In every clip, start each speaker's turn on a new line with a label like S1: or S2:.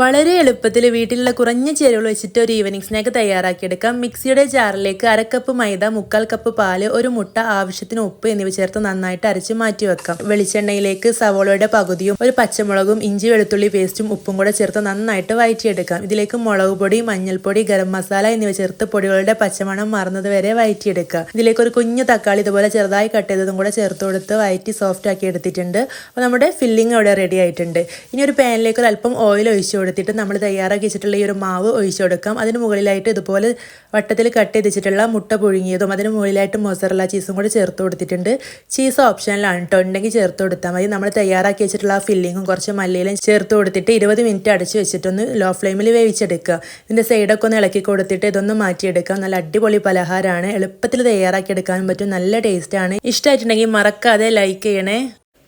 S1: വളരെ എളുപ്പത്തിൽ വീട്ടിലുള്ള കുറഞ്ഞ ചേരുവകൾ വെച്ചിട്ട് ഒരു ഈവനിങ് സ്നാക്ക് തയ്യാറാക്കിയെടുക്കാം. മിക്സിയുടെ ജാറിലേക്ക് അരക്കപ്പ് മൈദ മുക്കാൽ കപ്പ് പാൽ ഒരു മുട്ട ആവശ്യത്തിന് ഉപ്പ് എന്നിവ ചേർത്ത് നന്നായിട്ട് അരച്ച് മാറ്റി വെക്കാം. വെളിച്ചെണ്ണയിലേക്ക് സവോളയുടെ പകുതിയും ഒരു പച്ചമുളകും ഇഞ്ചി വെളുത്തുള്ളി പേസ്റ്റും ഉപ്പും കൂടെ ചേർത്ത് നന്നായിട്ട് വയറ്റിയെടുക്കാം. ഇതിലേക്ക് മുളക് പൊടി മഞ്ഞൾപ്പൊടി ഗരം മസാല എന്നിവ ചേർത്ത് പൊടികളുടെ പച്ചമണം മാറുന്നത് വരെ വയറ്റിയെടുക്കാം. ഇതിലേക്ക് ഒരു കുഞ്ഞു തക്കാളി ഇതുപോലെ ചെറുതായി കട്ട് ചെയ്തതും കൂടെ ചേർത്ത് കൊടുത്ത് വയറ്റി സോഫ്റ്റ് ആക്കി എടുത്തിട്ടുണ്ട്. അപ്പോൾ നമ്മുടെ ഫില്ലിംഗ് അവിടെ റെഡി ആയിട്ടുണ്ട്. ഇനി ഒരു പാനിലേക്ക് ഒരു അല്പം ഓയിൽ ഒഴിച്ചു കൊടുത്തിട്ട് നമ്മൾ തയ്യാറാക്കി വെച്ചിട്ടുള്ള ഈ ഒരു മാവ് ഒഴിച്ചു കൊടുക്കാം. അതിന് മുകളിലായിട്ട് ഇതുപോലെ വട്ടത്തിൽ കട്ട് ചെയ്ത് വെച്ചിട്ടുള്ള മുട്ട പുഴുങ്ങിയതും അതിന് മുകളിലായിട്ട് മൊസറല ചീസും കൂടി ചേർത്ത് കൊടുത്തിട്ടുണ്ട്. ചീസ് ഓപ്ഷനിലാണ് കേട്ടോ ഉണ്ടെങ്കിൽ ചേർത്ത് കൊടുത്താൽ മതി. നമ്മൾ തയ്യാറാക്കി വെച്ചിട്ടുള്ള ആ ഫില്ലിങ്ങും കുറച്ച് മല്ലിയിലും ചേർത്ത് കൊടുത്തിട്ട് ഇരുപത് മിനിറ്റ് അടച്ച് വെച്ചിട്ടൊന്ന് ലോ ഫ്ലെയിമിൽ വേവിച്ചെടുക്കുക. ഇതിന്റെ സൈഡൊക്കെ ഒന്ന് ഇളക്കി കൊടുത്തിട്ട് ഇതൊന്ന് മാറ്റിയെടുക്കാം നല്ല അടിപൊളി പലഹാരമാണ്. എളുപ്പത്തിൽ തയ്യാറാക്കി എടുക്കാനും പറ്റും. നല്ല ടേസ്റ്റാണ്. ഇഷ്ടമായിട്ടുണ്ടെങ്കിൽ മറക്കാതെ ലൈക്ക് ചെയ്യണേ.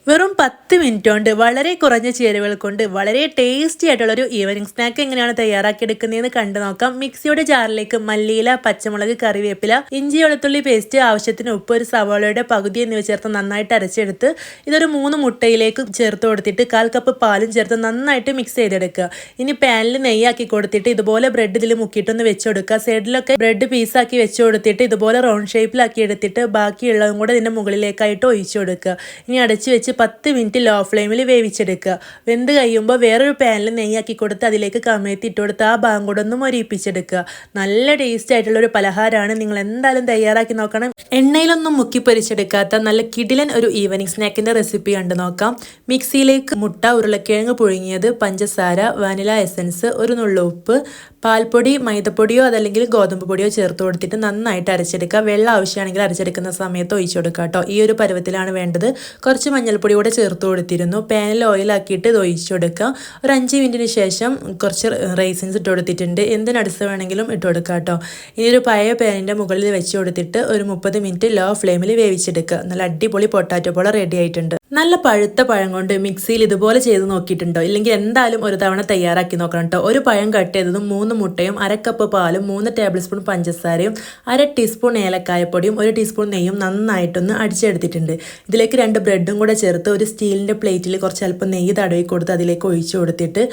S1: വെറും പത്ത് മിനിറ്റ് കൊണ്ട് വളരെ കുറഞ്ഞ ചേരുവകൾ കൊണ്ട് വളരെ ടേസ്റ്റി ആയിട്ടുള്ള ഒരു ഈവനിങ് സ്നാക്ക് എങ്ങനെയാണ് തയ്യാറാക്കിയെടുക്കുന്നതെന്ന് കണ്ടു നോക്കാം. മിക്സിയുടെ ജാറിലേക്ക് മല്ലിയില പച്ചമുളക് കറിവേപ്പില ഇഞ്ചി വെളുത്തുള്ളി പേസ്റ്റ് ആവശ്യത്തിന് ഉപ്പ് ഒരു സവാളയുടെ പകുതി എന്നിവ ചേർത്ത് നന്നായിട്ട് അരച്ചെടുത്ത് ഇതൊരു മൂന്ന് മുട്ടയിലേക്ക് ചേർത്ത് കൊടുത്തിട്ട് കാൽ കപ്പ് പാലും ചേർത്ത് നന്നായിട്ട് മിക്സ് ചെയ്തെടുക്കുക. ഇനി പാനിൽ നെയ്യാക്കി കൊടുത്തിട്ട് ഇതുപോലെ ബ്രെഡ് ഇതിൽ മുക്കിയിട്ടൊന്ന് വെച്ച് കൊടുക്കുക സൈഡിലൊക്കെ ബ്രെഡ് പീസാക്കി വെച്ച് കൊടുത്തിട്ട് ഇതുപോലെ റൗണ്ട് ഷേപ്പിലാക്കി എടുത്തിട്ട് ബാക്കിയുള്ളതും കൂടെ ഇതിന്റെ മുകളിലേക്കായിട്ട് ഒഴിച്ചു കൊടുക്കുക ഇനി അടച്ചു വെച്ച് പത്ത് മിനിറ്റ് ലോ ഫ്ലെയിമിൽ വേവിച്ചെടുക്കുക. വെന്ത് കഴിയുമ്പോൾ വേറൊരു പാനിൽ നെയ്യാക്കി കൊടുത്ത് അതിലേക്ക് കമഴ്ത്തി ഇട്ട് കൊടുത്ത് ആ ഭാഗം കൂടെ ഒന്ന് മൊരിയിപ്പിച്ചെടുക്കുക. നല്ല ടേസ്റ്റ് ആയിട്ടുള്ള ഒരു പലഹാരമാണ്. നിങ്ങൾ എന്തായാലും തയ്യാറാക്കി നോക്കണം. എണ്ണയിലൊന്നും മുക്കി പൊരിച്ചെടുക്കാത്ത നല്ല കിടിലൻ ഒരു ഈവനിങ് സ്നാക്കിന്റെ റെസിപ്പി കണ്ടു നോക്കാം. മിക്സിയിലേക്ക് മുട്ട ഉരുളക്കിഴങ്ങ് പുഴുങ്ങിയത് പഞ്ചസാര വാനില എസൻസ് ഒരു നുള്ളു ഉപ്പ് പാൽപ്പൊടി മൈദപ്പൊടിയോ അതല്ലെങ്കിൽ ഗോതമ്പ് പൊടിയോ ചേർത്ത് കൊടുത്തിട്ട് നന്നായിട്ട് അരച്ചെടുക്കുക. വെള്ളം ആവശ്യമാണെങ്കിൽ അരച്ചെടുക്കുന്ന സമയത്ത് ഒഴിച്ചു കൊടുക്കുക കേട്ടോ. ഈ ഒരു പരുവത്തിലാണ് വേണ്ടത്. കുറച്ച് മഞ്ഞൾപ്പൊടി കൂടെ ചേർത്ത് കൊടുത്തിരുന്നു. പാനിൽ ഓയിലാക്കിയിട്ട് ഇത് ഒഴിച്ചു കൊടുക്കുക. ഒരു അഞ്ച് മിനിറ്റിന് ശേഷം കുറച്ച് റൈസിൻസ് ഇട്ട് കൊടുത്തിട്ടുണ്ട്. എന്ത് അടുത്ത് വേണമെങ്കിലും ഇട്ട് കൊടുക്കുക കേട്ടോ. ഇനി ഒരു പഴയ പാനിന്റെ മുകളിൽ വെച്ച് കൊടുത്തിട്ട് ഒരു മുപ്പത് മിനിറ്റ് ലോ ഫ്ലെയിമിൽ വേവിച്ചെടുക്കുക. നല്ല അടിപൊളി പൊട്ടാറ്റോ പോലെ റെഡി ആയിട്ടുണ്ട്. നല്ല പഴുത്ത പഴം കൊണ്ട് മിക്സിയിൽ ഇതുപോലെ ചെയ്ത് നോക്കിയിട്ടുണ്ടോ? ഇല്ലെങ്കിൽ എന്തായാലും ഒരു തവണ തയ്യാറാക്കി നോക്കണം കേട്ടോ ഒരു പഴം കട്ട് ചെയ്തതും മൂന്ന് മുട്ടയും അര കപ്പ് പാലും മൂന്ന് ടേബിൾ സ്പൂൺ പഞ്ചസാരയും അര ടീസ്പൂൺ ഏലക്കായപ്പൊടിയും ഒരു ടീസ്പൂൺ നെയ്യും നന്നായിട്ടൊന്ന് അടിച്ചെടുത്തിട്ടുണ്ട്. ഇതിലേക്ക് രണ്ട് ബ്രെഡും കൂടെ ചേർത്ത് ഒരു സ്റ്റീലിന്റെ പ്ലേറ്റിൽ കുറച്ച് അല്പം നെയ്യ് തടവി കൊടുത്ത് അതിലേക്ക് ഒഴിച്ചു കൊടുത്തിട്ട്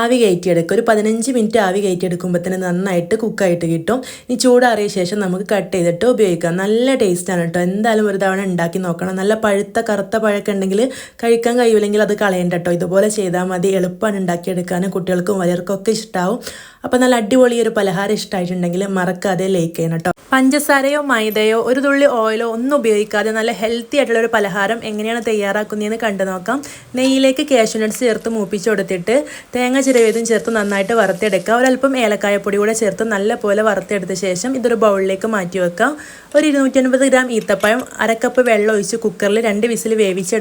S1: ആവി കയറ്റിയെടുക്കുക. ഒരു പതിനഞ്ച് മിനിറ്റ് ആവി കയറ്റിയെടുക്കുമ്പോൾ തന്നെ നന്നായിട്ട് കുക്കായിട്ട് കിട്ടും. ഇനി ചൂടാറിയ ശേഷം നമുക്ക് കട്ട് ചെയ്തിട്ട് ഉപയോഗിക്കാം. നല്ല ടേസ്റ്റാണ് കേട്ടോ എന്തായാലും ഒരു തവണ ഉണ്ടാക്കി നോക്കണം. നല്ല പഴുത്ത കറുത്ത പഴമൊക്കെ ഉണ്ടെങ്കിൽ കഴിക്കാൻ കഴിയില്ലെങ്കിൽ അത് കളയണ്ട കേട്ടോ ഇതുപോലെ ചെയ്താൽ മതി. എളുപ്പമാണ് ഉണ്ടാക്കിയെടുക്കാനും കുട്ടികൾക്കും വലിയവർക്കൊക്കെ ഇഷ്ടമാവും അപ്പോൾ നല്ല അടിപൊളി ഒരു പലഹാരം ഇഷ്ടമായിട്ടുണ്ടെങ്കിൽ മറക്കാതെ ലൈക്ക് ചെയ്യണം കേട്ടോ പഞ്ചസാരയോ മൈദയോ ഒരു തുള്ളി ഓയിലോ ഒന്നും ഉപയോഗിക്കാതെ നല്ല ഹെൽത്തി ആയിട്ടുള്ള ഒരു പലഹാരം എങ്ങനെയാണ് തയ്യാറാക്കുന്നതെന്ന് കണ്ടു നോക്കാം. നെയ്യിലേക്ക് കാഷ്യൂ നട്ട്സ് ചേർത്ത് മൂപ്പിച്ച് കൊടുത്തിട്ട് തേങ്ങ ചിരവേതും ചേർത്ത് നന്നായിട്ട് വറുത്തെടുക്കുക ഒരല്പം ഏലക്കായപ്പൊടി കൂടെ ചേർത്ത് നല്ലപോലെ വറുത്തെടുത്ത ശേഷം ഇതൊരു ബൗളിലേക്ക് മാറ്റി വെക്കാം. ഒരു ഇരുന്നൂറ്റൻപത് ഗ്രാം ഈത്തപ്പഴം അരക്കപ്പ് വെള്ളം ഒഴിച്ച് കുക്കറിൽ രണ്ട് വിസിൽ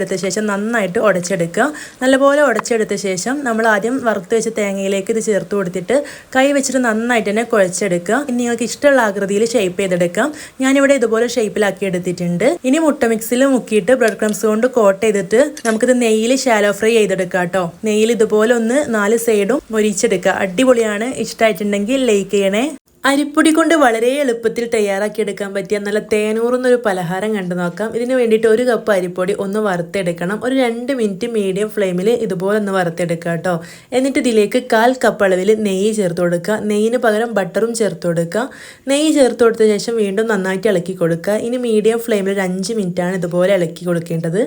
S1: വേവിച്ചെടുത്ത ശേഷം നന്നായിട്ട് ഉടച്ചെടുക്കുക. നല്ലപോലെ ഉടച്ചെടുത്ത ശേഷം നമ്മൾ ആദ്യം വറുത്ത് വെച്ച തേങ്ങയിലേക്ക് ഇത് ചേർത്ത് കൊടുത്തിട്ട് കൈ വെച്ചിട്ട് നന്നായിട്ട് തന്നെ കുഴച്ചെടുക്കുക. ഇനി നിങ്ങൾക്ക് ഇഷ്ടമുള്ള ആകൃതിയിൽ ഷേപ്പ് ചെയ്തെടുക്കാം. ഞാനിവിടെ ഇതുപോലെ ഷേപ്പിലാക്കി എടുത്തിട്ടുണ്ട്. ഇനി മുട്ട മിക്സിൽ മുക്കിയിട്ട് ബ്രെഡ് ക്രംസ് കൊണ്ട് കോട്ട് ചെയ്തിട്ട് നമുക്കിത് നെയ്യിൽ ഷാലോ ഫ്രൈ ചെയ്തെടുക്കാം കേട്ടോ. നെയ്യിൽ ഇതുപോലെ ഒന്ന് നാല് സൈഡും മൊരിച്ചെടുക്കുക അടിപൊളിയാണ്. ഇഷ്ടമായിട്ടുണ്ടെങ്കിൽ ലൈക്ക് ചെയ്യണേ. അരിപ്പൊടി കൊണ്ട് വളരെ എളുപ്പത്തിൽ തയ്യാറാക്കിയെടുക്കാൻ പറ്റിയ നല്ല തേനൂറുന്നൊരു പലഹാരം കണ്ടു നോക്കാം. ഇതിന് വേണ്ടിയിട്ട് ഒരു കപ്പ് അരിപ്പൊടി ഒന്ന് വറുത്തെടുക്കണം. ഒരു രണ്ട് മിനിറ്റ് മീഡിയം ഫ്ലെയിമിൽ ഇതുപോലെ ഒന്ന് വറുത്തെടുക്കുക കേട്ടോ. എന്നിട്ട് ഇതിലേക്ക് കാൽ കപ്പ് അളവിൽ നെയ്യ് ചേർത്ത് കൊടുക്കുക. നെയ്യിന് പകരം ബട്ടറും ചേർത്ത് കൊടുക്കുക. നെയ്യ് ചേർത്ത് കൊടുത്ത ശേഷം വീണ്ടും നന്നായിട്ട് ഇളക്കി കൊടുക്കുക. ഇനി മീഡിയം ഫ്ലെയിമിൽ ഒരു അഞ്ച് മിനിറ്റാണ് ഇതുപോലെ ഇളക്കി കൊടുക്കേണ്ടത്.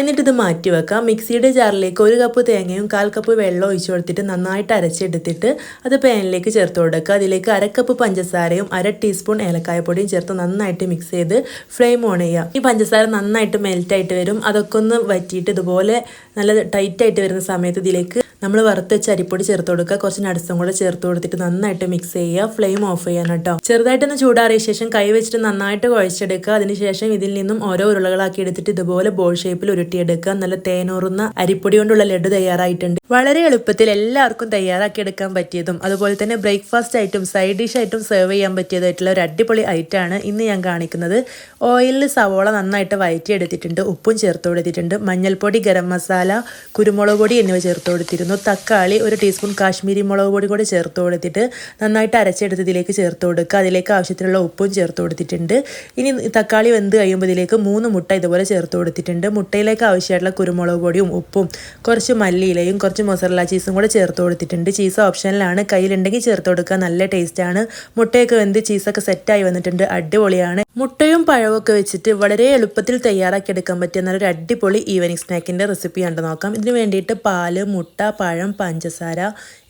S1: എന്നിട്ട് ഇത് മാറ്റി വെക്കാം മിക്സിയുടെ ജാറിലേക്ക് ഒരു കപ്പ് തേങ്ങയും കാൽ കപ്പ് വെള്ളം ഒഴിച്ചു കൊടുത്തിട്ട് നന്നായിട്ട് അരച്ചെടുത്തിട്ട് അത് പാനിലേക്ക് ചേർത്ത് കൊടുക്കുക. അതിലേക്ക് അര കപ്പ് പഞ്ചസാരയും അര ടീസ്പൂൺ ഏലക്കായപ്പൊടിയും ചേർത്ത് നന്നായിട്ട് മിക്സ് ചെയ്ത് ഫ്ലെയിം ഓൺ ചെയ്യുക. ഈ പഞ്ചസാര നന്നായിട്ട് മെൽറ്റായിട്ട് വരും. അതൊക്കെ ഒന്ന് വറ്റിയിട്ട് ഇതുപോലെ നല്ല ടൈറ്റായിട്ട് വരുന്ന സമയത്ത് ഇതിലേക്ക് നമ്മൾ വറുത്ത് വെച്ച അരിപ്പൊടി ചേർത്ത് കൊടുക്കുക. കുറച്ച് നട്സും കൂടെ ചേർത്ത് കൊടുത്തിട്ട് നന്നായിട്ട് മിക്സ് ചെയ്യുക. ഫ്ലെയിം ഓഫ് ചെയ്യാൻ കേട്ടോ. ചെറുതായിട്ടൊന്ന് ചൂടാറിയ ശേഷം കൈ വെച്ചിട്ട് നന്നായിട്ട് കുഴച്ചെടുക്കുക. അതിനുശേഷം ഇതിൽ നിന്നും ഓരോ ഉരുളകളാക്കി എടുത്തിട്ട് ഇതുപോലെ ബോൾ ഷേപ്പിൽ ഉരുട്ടിയെടുക്കുക. നല്ല തേനോറുന്ന അരിപ്പൊടി കൊണ്ടുള്ള ലഡു തയ്യാറായിട്ടുണ്ട്. വളരെ എളുപ്പത്തിൽ എല്ലാവർക്കും തയ്യാറാക്കി എടുക്കാൻ പറ്റിയതും അതുപോലെ തന്നെ ബ്രേക്ക്ഫാസ്റ്റ് ആയിട്ടും സൈഡ് ഡിഷ് ആയിട്ടും സെർവ് ചെയ്യാൻ പറ്റിയതായിട്ടുള്ള ഒരു അടിപൊളി ഐറ്റമാണ് ഇന്ന് ഞാൻ കാണിക്കുന്നത്. ഓയിലിൽ സവോള നന്നായിട്ട് വയറ്റിയെടുത്തിട്ടുണ്ട്. ഉപ്പും ചേർത്ത് കൊടുത്തിട്ടുണ്ട്. മഞ്ഞൾപ്പൊടി ഗരം മസാല മസാല കുരുമുളക് പൊടി എന്നിവ ചേർത്ത് കൊടുത്തിരുന്നു. തക്കാളി ഒരു ടീസ്പൂൺ കാശ്മീരി മുളക് പൊടി കൂടി ചേർത്ത് കൊടുത്തിട്ട് നന്നായിട്ട് അരച്ചെടുത്ത് ഇതിലേക്ക് ചേർത്ത് കൊടുക്കുക. അതിലേക്ക് ആവശ്യത്തിനുള്ള ഉപ്പും ചേർത്ത് കൊടുത്തിട്ടുണ്ട്. ഇനി തക്കാളി വെന്ത് കഴിയുമ്പോൾ ഇതിലേക്ക് മൂന്ന് മുട്ട ഇതുപോലെ ചേർത്ത് കൊടുത്തിട്ടുണ്ട്. മുട്ടയിലേക്ക് ആവശ്യമായിട്ടുള്ള കുരുമുളക് പൊടിയും ഉപ്പും കുറച്ച് മല്ലിയിലയും കുറച്ച് മൊസറല ചീസും കൂടെ ചേർത്ത് കൊടുത്തിട്ടുണ്ട്. ചീസ് ഓപ്ഷനിലാണ് കയ്യിലുണ്ടെങ്കിൽ ചേർത്ത് കൊടുക്കുക. നല്ല ടേസ്റ്റാണ് മുട്ടയൊക്കെ വെന്ത് ചീസൊക്കെ സെറ്റായി വന്നിട്ടുണ്ട്. അടിപൊളിയാണ്. മുട്ടയും പഴവും ഒക്കെ വെച്ചിട്ട് വളരെ എളുപ്പത്തിൽ തയ്യാറാക്കി എടുക്കാൻ പറ്റിയ നല്ലൊരു അടിപൊളി ഈവനിങ് സ്നാക്കിന്റെ റെസിപ്പി കണ്ടു നോക്കാം. ഇതിന് വേണ്ടിയിട്ട് പാൽ മുട്ട പഴം പഞ്ചസാര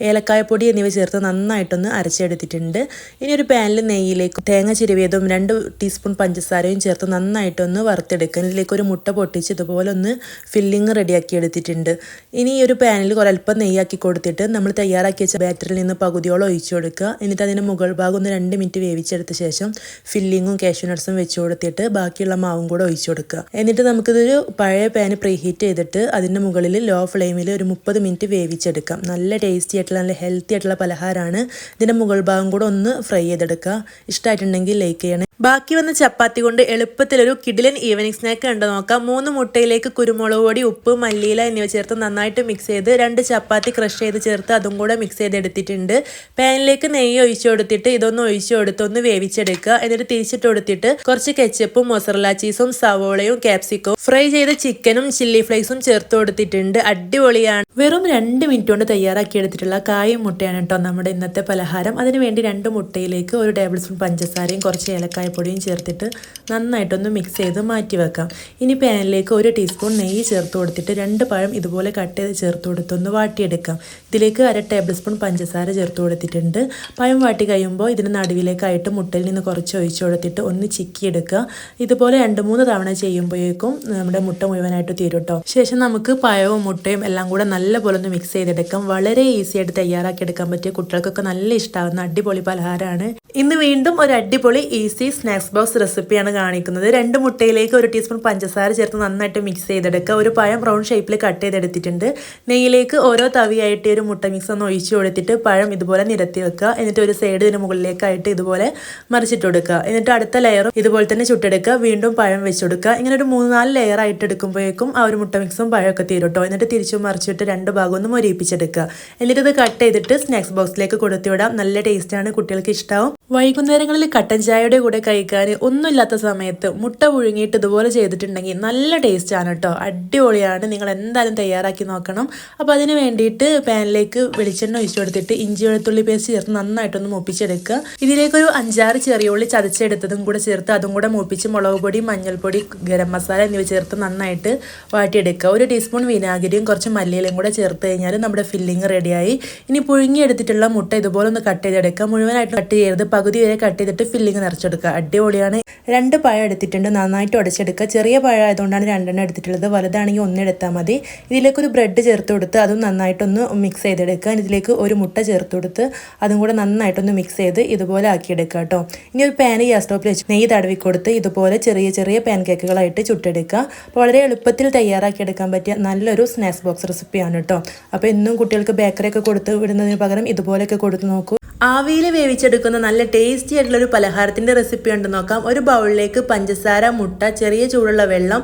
S1: ഏലക്കായപ്പൊടി എന്നിവ ചേർത്ത് നന്നായിട്ടൊന്ന് അരച്ചെടുത്തിട്ടുണ്ട്. ഇനി ഒരു പാനിൽ നെയ്യിലേക്ക് തേങ്ങ ചിരുവിയതും രണ്ട് ടീസ്പൂൺ പഞ്ചസാരയും ചേർത്ത് നന്നായിട്ടൊന്ന് വറുത്തെടുക്കുക. ഇതിലേക്ക് ഒരു മുട്ട പൊട്ടിച്ച് ഇതുപോലെ ഒന്ന് ഫില്ലിങ് റെഡിയാക്കി എടുത്തിട്ടുണ്ട് ഇനി ഈ ഒരു പാനിൽ ഒരല്പം നെയ്യാക്കി കൊടുത്തിട്ട് നമ്മൾ തയ്യാറാക്കി വെച്ച ബാറ്ററിൽ നിന്ന് പകുതിയോളം ഒഴിച്ചു കൊടുക്കുക. എന്നിട്ട് അതിന്റെ മുകൾ ഭാഗം ഒന്ന് രണ്ട് മിനിറ്റ് വേവിച്ചെടുത്ത ശേഷം ഫില്ലിങ്ങും കാഷ്യൂ നട്ട്സും വെച്ച് കൊടുത്തിട്ട് ബാക്കിയുള്ള മാവും കൂടെ ഒഴിച്ചു കൊടുക്കുക. എന്നിട്ട് നമുക്കിതൊരു പഴയ പാന് പ്രീഹീറ്റ് ചെയ്തിട്ട് അതിന്റെ മുകളിൽ ലോ ഫ്ലെയിമിൽ ഒരു മുപ്പത് മിനിറ്റ് വേവിച്ചെടുക്കാം. നല്ല ടേസ്റ്റി ആയിട്ടുള്ള നല്ല ഹെൽത്തി ആയിട്ടുള്ള പലഹാരമാണ്. ഇതിന്റെ മുകൾ ഭാഗം കൂടെ ഒന്ന് ഫ്രൈ ചെയ്തെടുക്കുക. ഇഷ്ടമായിട്ടുണ്ടെങ്കിൽ ലൈക്ക് ചെയ്യണേ. ബാക്കി വന്ന ചപ്പാത്തി കൊണ്ട് എളുപ്പത്തിലൊരു കിഡിലൻ ഈവനിങ് സ്നാക്ക് കണ്ടു നോക്കാം. മൂന്ന് മുട്ടയിലേക്ക് കുരുമുളക് പൊടി ഉപ്പ് മല്ലിയില എന്നിവ ചേർത്ത് നന്നായിട്ട് മിക്സ് ചെയ്ത് രണ്ട് ചപ്പാത്തി ക്രഷ് ചെയ്ത് ചേർത്ത് അതും കൂടെ മിക്സ് ചെയ്തെടുത്തിട്ടുണ്ട്. പാനിലേക്ക് നെയ്യ് ഒഴിച്ചു കൊടുത്തിട്ട് ഇതൊന്ന് ഒഴിച്ചു കൊടുത്ത് ഒന്ന് വേവിച്ചെടുക്കുക. എന്നിട്ട് തിരിച്ചിട്ട് കൊടുത്തിട്ട് കുറച്ച് കെച്ചപ്പും മൊസറല ചീസും സവോളയും ക്യാപ്സിക്കവും ഫ്രൈ ചെയ്ത ചിക്കനും ചില്ലി ഫ്ലേക്സും ചേർത്ത് കൊടുത്തിട്ടുണ്ട്. അടിപൊളിയാണ്. വെറും രണ്ട് മിനിറ്റ് കൊണ്ട് തയ്യാറാക്കി എടുത്തിട്ടുള്ള കായും മുട്ടയാണ് കേട്ടോ നമ്മുടെ ഇന്നത്തെ പലഹാരം. അതിന് വേണ്ടി രണ്ട് മുട്ടയിലേക്ക് ഒരു ടേബിൾ സ്പൂൺ പഞ്ചസാരയും കുറച്ച് ഏലക്കായപ്പൊടിയും ചേർത്തിട്ട് നന്നായിട്ടൊന്ന് മിക്സ് ചെയ്ത് മാറ്റി വെക്കാം. ഇനി പാനിലേക്ക് ഒരു ടീസ്പൂൺ നെയ്യ് ചേർത്ത് കൊടുത്തിട്ട് രണ്ട് പഴം ഇതുപോലെ കട്ട് ചെയ്ത് ചേർത്ത് കൊടുത്തൊന്ന് വാട്ടിയെടുക്കാം. ഇതിലേക്ക് അര ടേബിൾ സ്പൂൺ പഞ്ചസാര ചേർത്ത് കൊടുത്തിട്ടുണ്ട്. പഴം വാട്ടി കഴിയുമ്പോൾ ഇതിന് നടുവിലേക്കായിട്ട് മുട്ടയിൽ നിന്ന് കുറച്ച് ഒഴിച്ചു കൊടുത്തിട്ട് ഒന്ന് ചിക്കിയെടുക്കുക. ഇതുപോലെ രണ്ട് മൂന്ന് തവണ ചെയ്യുമ്പോഴേക്കും നമ്മുടെ മുട്ട മുഴുവനായിട്ട് തീരും കേട്ടോ. ശേഷം നമുക്ക് പഴവും മുട്ടയും എല്ലാം കൂടെ നല്ലപോലെ ഒന്ന് മിക്സ് ചെയ്തെടുക്കാം. വളരെ ഈസി ആയിട്ട് തയ്യാറാക്കി എടുക്കാൻ പറ്റിയ കുട്ടികൾക്കൊക്കെ നല്ല ഇഷ്ടമാകുന്ന അടിപൊളി പലഹാരമാണ് ഇന്ന് വീണ്ടും ഒരു അടിപൊളി ഈസി സ്നാക്സ് ബോക്സ് റെസിപ്പിയാണ് കാണിക്കുന്നത്. രണ്ട് മുട്ടയിലേക്ക് ഒരു ടീസ്പൂൺ പഞ്ചസാര ചേർത്ത് നന്നായിട്ട് മിക്സ് ചെയ്തെടുക്കുക. ഒരു പഴം ബ്രൗൺ ഷേപ്പിൽ കട്ട് ചെയ്തെടുത്തിട്ടുണ്ട്. നെയ്യിലേക്ക് ഓരോ തവിയായിട്ട് ഒരു മുട്ട മിക്സ് ഒന്ന് ഒഴിച്ചു കൊടുത്തിട്ട് പഴം ഇതുപോലെ നിരത്തി വെക്കുക. എന്നിട്ട് ഒരു സൈഡ് ഇതിന് മുകളിലേക്കായിട്ട് ഇതുപോലെ മറിച്ചിട്ട് കൊടുക്കുക. എന്നിട്ട് അടുത്ത ലെയറും ഇതുപോലെ തന്നെ ചുട്ടെടുക്കുക. വീണ്ടും പഴം വെച്ചുകൊടുക്കുക ഇങ്ങനെ ഒരു മൂന്ന് നാല് ലെയർ ആയിട്ട് എടുക്കുമ്പോഴേക്കും ആ ഒരു മുട്ട മിക്സും പഴമൊക്കെ തീരും കേട്ടോ എന്നിട്ട് തിരിച്ചു മറിച്ചിട്ട് രണ്ട് ഭാഗം ഒന്ന് മൊരിയിപ്പിച്ചെടുക്കുക. എന്നിട്ട് ഇത് കട്ട് ചെയ്തിട്ട് സ്നാക്സ് ബോക്സിലേക്ക് കൊടുത്തുവിടാം. നല്ല ടേസ്റ്റാണ് കുട്ടികൾക്ക് ഇഷ്ടമാവും വൈകുന്നേരങ്ങളിൽ കട്ടൻ ചായയുടെ കൂടെ കഴിക്കാൻ ഒന്നുമില്ലാത്ത സമയത്ത് മുട്ട പുഴുങ്ങിയിട്ട് ഇതുപോലെ ചെയ്തിട്ടുണ്ടെങ്കിൽ നല്ല ടേസ്റ്റാണ് കേട്ടോ അടിപൊളിയാണ്. നിങ്ങൾ എന്തായാലും തയ്യാറാക്കി നോക്കണം. അപ്പോൾ അതിന് വേണ്ടിയിട്ട് പാനിലേക്ക് വെളിച്ചെണ്ണ ഒഴിച്ചു കൊടുത്തിട്ട് ഇഞ്ചി വെളുത്തുള്ളി പേസ്റ്റ് ചേർത്ത് നന്നായിട്ടൊന്ന് മൂപ്പിച്ചെടുക്കുക. ഇതിലേക്കൊരു അഞ്ചാറ് ചെറിയ ഉള്ളി ചതച്ചെടുത്തതും കൂടെ ചേർത്ത് അതും കൂടെ മൂപ്പിച്ച് മുളക് പൊടി മഞ്ഞൾപ്പൊടി ഗരം മസാല എന്നിവ ചേർത്ത് നന്നായിട്ട് വാട്ടിയെടുക്കുക. ഒരു ടീസ്പൂൺ വിനാഗിരിയും കുറച്ച് മല്ലിയിലും കൂടെ ചേർത്ത് കഴിഞ്ഞാൽ നമ്മുടെ ഫില്ലിങ് റെഡിയായി ഇനി പുഴുങ്ങിയെടുത്തിട്ടുള്ള മുട്ട ഇതുപോലെ ഒന്ന് കട്ട് ചെയ്തെടുക്കുക. മുഴുവനായിട്ട് കട്ട് ചെയ്യരുത്. പകുതി വരെ കട്ട് ചെയ്തിട്ട് ഫില്ലിങ് നിറച്ചെടുക്കുക. അടിപൊളിയാണ്. രണ്ട് പഴം എടുത്തിട്ടുണ്ട്. നന്നായിട്ട് ഉടച്ചെടുക്കുക. ചെറിയ പഴം ആയതുകൊണ്ടാണ് രണ്ടെണ്ണം എടുത്തിട്ടുള്ളത്. വലുതാണെങ്കിൽ ഒന്നെടുത്താൽ മതി. ഇതിലേക്ക് ഒരു ബ്രെഡ് ചേർത്ത് കൊടുത്ത് അതും നന്നായിട്ടൊന്ന് മിക്സ് ചെയ്തെടുക്കുക. ഇതിലേക്ക് ഒരു മുട്ട ചേർത്ത് കൊടുത്ത് അതും കൂടെ നന്നായിട്ടൊന്ന് മിക്സ് ചെയ്ത് ഇതുപോലെ ആക്കിയെടുക്കുക കേട്ടോ. ഇനി ഒരു പാൻ ഗ്യാസ് സ്റ്റോപ്പിൽ വെച്ച് നെയ്യ് തടവി ഇതുപോലെ ചെറിയ ചെറിയ പാൻ കേക്കുകളായിട്ട് ചുട്ടെടുക്കുക. അപ്പോൾ വളരെ എളുപ്പത്തിൽ തയ്യാറാക്കി എടുക്കാൻ പറ്റിയ നല്ലൊരു സ്നാക്സ് ബോക്സ് റെസിപ്പിയാണ് കേട്ടോ. അപ്പോൾ എന്നും കുട്ടികൾക്ക് ബേക്കറിയൊക്കെ കൊടുത്ത് വിടുന്നതിന് പകരം ഇതുപോലെയൊക്കെ കൊടുത്ത് നോക്കൂ. ആവിയിൽ വേവിച്ചെടുക്കുന്ന നല്ല ടേസ്റ്റി ആയിട്ടുള്ള ഒരു പലഹാരത്തിന്റെ റെസിപ്പി ഉണ്ട് നോക്കാം. ഒരു ബൗളിലേക്ക് പഞ്ചസാര മുട്ട ചെറിയ ചൂടുള്ള വെള്ളം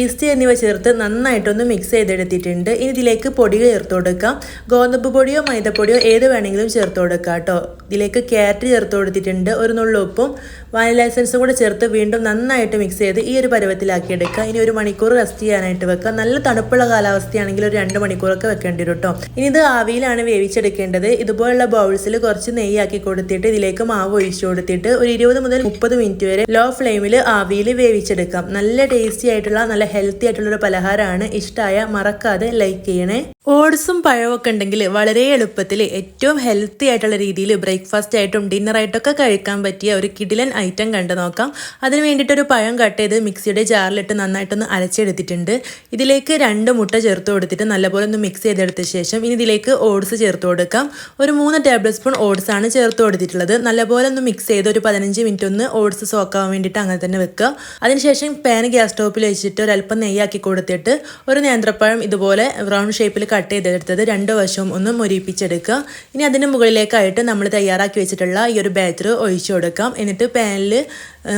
S1: ഈസ്റ്റ് എന്നിവ ചേർത്ത് നന്നായിട്ടൊന്ന് മിക്സ് ചെയ്തെടുത്തിട്ടുണ്ട്. ഇനി ഇതിലേക്ക് പൊടി ചേർത്ത് കൊടുക്കാം. ഗോതമ്പ് പൊടിയോ മൈദപ്പൊടിയോ ഏത് വേണമെങ്കിലും ചേർത്ത് കൊടുക്കാം കേട്ടോ. ഇതിലേക്ക് ക്യാരറ്റ് ചേർത്ത് കൊടുത്തിട്ടുണ്ട്. ഒരു നുള്ളു ഉപ്പും വാനില എസൻസും കൂടെ ചേർത്ത് വീണ്ടും നന്നായിട്ട് മിക്സ് ചെയ്ത് ഈ ഒരു പരുവത്തിലാക്കി എടുക്കുക ഇനി ഒരു മണിക്കൂർ റെസ്റ്റ് ചെയ്യാനായിട്ട് വെക്കുക നല്ല തണുപ്പുള്ള കാലാവസ്ഥയാണെങ്കിൽ ഒരു രണ്ട് മണിക്കൂറൊക്കെ വെക്കേണ്ടി വരും കേട്ടോ. ഇനി ഇത് ആവിയിലാണ് വേവിച്ചെടുക്കേണ്ടത്. ഇതുപോലുള്ള ബൗൾസിൽ കുറച്ച് നെയ്യാക്കി കൊടുത്തിട്ട് ഇതിലേക്ക് മാവ് ഒഴിച്ചു കൊടുത്തിട്ട് ഒരു ഇരുപത് മുതൽ മുപ്പത് മിനിറ്റ് വരെ ലോ ഫ്ലെയിമിൽ ആവിയിൽ വേവിച്ചെടുക്കാം. നല്ല ടേസ്റ്റി ആയിട്ടുള്ള നല്ല ഹെൽത്തി ആയിട്ടുള്ള ഒരു പലഹാരമാണ്. ഇഷ്ടമായ മറക്കാതെ ലൈക്ക് ചെയ്യണേ. ഓട്സും പഴമൊക്കെ ഉണ്ടെങ്കിൽ വളരെ എളുപ്പത്തിൽ ഏറ്റവും ഹെൽത്തി ആയിട്ടുള്ള രീതിയിൽ ബ്രേക്ക്ഫാസ്റ്റ് ആയിട്ടും ഡിന്നറായിട്ടൊക്കെ കഴിക്കാൻ പറ്റിയ ഒരു കിടിലൻ ഐറ്റം കണ്ടു നോക്കാം. അതിന് വേണ്ടിയിട്ടൊരു പഴം കട്ട് ചെയ്ത് മിക്സിയുടെ ജാറിലിട്ട് നന്നായിട്ടൊന്ന് അരച്ചെടുത്തിട്ടുണ്ട്. ഇതിലേക്ക് രണ്ട് മുട്ട ചേർത്ത് കൊടുത്തിട്ട് നല്ലപോലെ ഒന്ന് മിക്സ് ചെയ്തെടുത്ത ശേഷം ഇനി ഇതിലേക്ക് ഓട്സ് ചേർത്ത് കൊടുക്കാം. ഒരു മൂന്ന് ടേബിൾ സ്പൂൺ ഓട്സ് ആണ് ചേർത്ത് കൊടുത്തിട്ടുള്ളത്. നല്ലപോലെ ഒന്ന് മിക്സ് ചെയ്ത് ഒരു പതിനഞ്ച് മിനിറ്റ് ഒന്ന് ഓട്സ് സോക്കാവാൻ വേണ്ടിയിട്ട് അങ്ങനെ തന്നെ വെക്കുക. അതിനുശേഷം പാൻ ഗ്യാസ് സ്റ്റോപ്പിൽ വെച്ചിട്ട് ഒരല്പം നെയ്യാക്കി കൊടുത്തിട്ട് ഒരു നേന്ത്രപ്പഴം ഇതുപോലെ ബ്രൗൺ ഷേപ്പിൽ കട്ട് ചെയ്തെടുത്തത് രണ്ട് വശവും ഒന്ന് മൊരിപ്പിച്ചെടുക്കുക. ഇനി അതിന് മുകളിലേക്കായിട്ട് നമ്മൾ തയ്യാറാക്കി വെച്ചിട്ടുള്ള ഈ ഒരു ബാറ്റർ ഒഴിച്ചു കൊടുക്കാം. എന്നിട്ട് പാനിൽ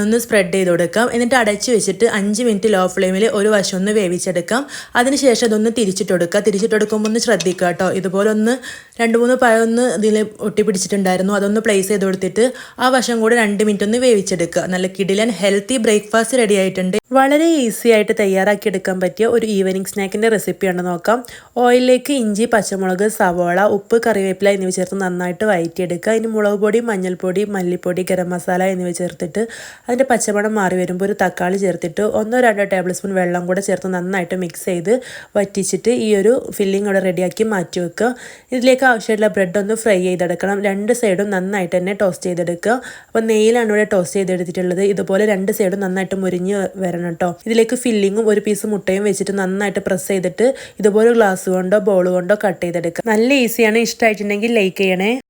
S1: ഒന്ന് സ്പ്രെഡ് ചെയ്ത് കൊടുക്കാം. എന്നിട്ട് അടച്ച് വെച്ചിട്ട് അഞ്ച് മിനിറ്റ് ലോ ഫ്ലെയിമിൽ ഒരു വശം ഒന്ന് വേവിച്ചെടുക്കാം. അതിനുശേഷം അതൊന്ന് തിരിച്ചിട്ട് കൊടുക്കുക. തിരിച്ചിട്ട് കൊടുക്കുമ്പോൾ ഒന്ന് ശ്രദ്ധിക്കുക കേട്ടോ. ഇതുപോലെ ഒന്ന് രണ്ട് മൂന്ന് പഴമൊന്ന് ഇതിൽ ഒട്ടിപ്പിടിച്ചിട്ടുണ്ടായിരുന്നു. അതൊന്ന് പ്ലേസ് ചെയ്ത് കൊടുത്തിട്ട് ആ വശം കൂടെ രണ്ട് മിനിറ്റ് ഒന്ന് വേവിച്ചെടുക്കുക. നല്ല കിടിലൻ ഹെൽത്തി ബ്രേക്ക്ഫാസ്റ്റ് റെഡി ആയിട്ടുണ്ട്. വളരെ ഈസി ആയിട്ട് തയ്യാറാക്കി എടുക്കാൻ പറ്റിയ ഒരു ഈവനിങ് സ്നാക്കിന്റെ റെസിപ്പിയാണ് നോക്കാം. ഓയിലിലേക്ക് ഇഞ്ചി പച്ചമുളക് സവോള ഉപ്പ് കറിവേപ്പില എന്നിവ ചേർത്ത് നന്നായിട്ട് വയറ്റിയെടുക്കുക. അതിന് മുളക് പൊടി മഞ്ഞൾപ്പൊടി മല്ലിപ്പൊടി ഗരം മസാല എന്നിവ ചേർത്തിട്ട് അതിന്റെ പച്ചമണം മാറി വരുമ്പോൾ ഒരു തക്കാളി ചേർത്തിട്ട് ഒന്നോ രണ്ടോ ടേബിൾ സ്പൂൺ വെള്ളം കൂടെ ചേർത്ത് നന്നായിട്ട് മിക്സ് ചെയ്ത് വറ്റിച്ചിട്ട് ഈ ഒരു ഫില്ലിംഗ് അവിടെ റെഡിയാക്കി മാറ്റി വെക്കുക. ഇതിലേക്ക് ആവശ്യമായിട്ടുള്ള ബ്രെഡ് ഒന്ന് ഫ്രൈ ചെയ്തെടുക്കണം. രണ്ട് സൈഡും നന്നായിട്ട് തന്നെ ടോസ്റ്റ് ചെയ്തെടുക്കുക. അപ്പോൾ നെയ്യിലാണ് ഇവിടെ ടോസ്റ്റ് ചെയ്തെടുത്തിട്ടുള്ളത്. ഇതുപോലെ രണ്ട് സൈഡും നന്നായിട്ട് മുരിഞ്ഞ് വരണം. കേട്ടോ ഇതിലേക്ക് ഫില്ലിങ്ങും ഒരു പീസ് മുട്ടയും വെച്ചിട്ട് നന്നായിട്ട് പ്രസ് ചെയ്തിട്ട് ഇതുപോലെ ഗ്ലാസ് കൊണ്ടോ ബോൾ കൊണ്ടോ കട്ട് ചെയ്തെടുക്കുക നല്ല ഈസിയാണ് ഇഷ്ടമായിട്ടുണ്ടെങ്കിൽ ലൈക്ക് ചെയ്യണേ.